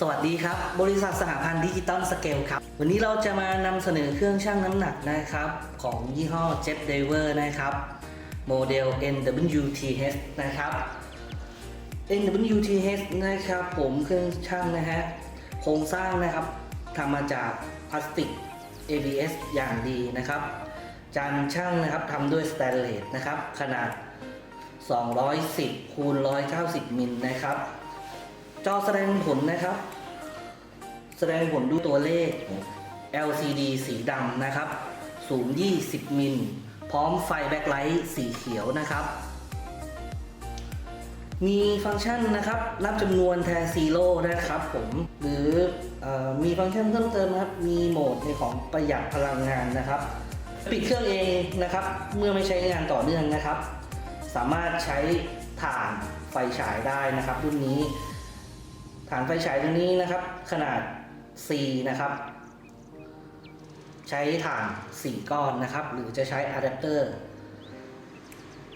สวัสดีครับ บริษัทสหพันธ์ดิจิตอลสเกลครับ วันนี้เราจะมานำเสนอเครื่องชั่งน้ำหนักนะครับ ของยี่ห้อ Jet Diver นะครับ โมเดล NWTH นะครับ NWTH นะครับ ผมเครื่องชั่งนะฮะ โครงสร้างนะครับทำมาจากพลาสติก ABS อย่างดีนะครับ จานชั่งนะครับทำด้วยสแตนเลสนะครับ ขนาด 210คูณ190 มิลนะครับ จอแสดงผลนะครับ แสดงผลด้วยตัวเลข LCD สีดำนะครับ สูง 20 มิล พร้อมไฟแบ็คไลท์สีเขียวนะครับ มีฟังก์ชันนะครับ นับจำนวนแทนซีโร่นะครับผม หรืออมีฟังก์ชันเพิ่มเติมครับ มีโหมดในของประหยัดพลังงานนะครับ ปิดเครื่องเองนะครับ เมื่อไม่ใช้งานต่อเนื่องนะครับ สามารถใช้ถ่านไฟฉายได้นะครับรุ่นนี้ ฐานไฟฉายตัวนี้นะครับ ขนาด C นะครับ ใช้ถ่าน 4 ก้อนนะครับ หรือจะใช้อะแดปเตอร์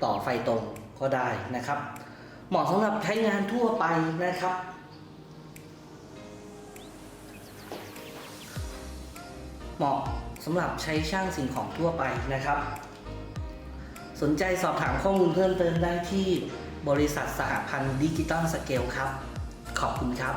ต่อไฟตรงก็ได้นะครับ เหมาะสำหรับใช้งานทั่วไปนะครับ เหมาะสำหรับใช้ช่างสิ่งของทั่วไปนะครับ สนใจสอบถามข้อมูลเพิ่มเติมได้ที่บริษัทสหพันธ์ดิจิตอลสเกลครับ ขอบคุณครับ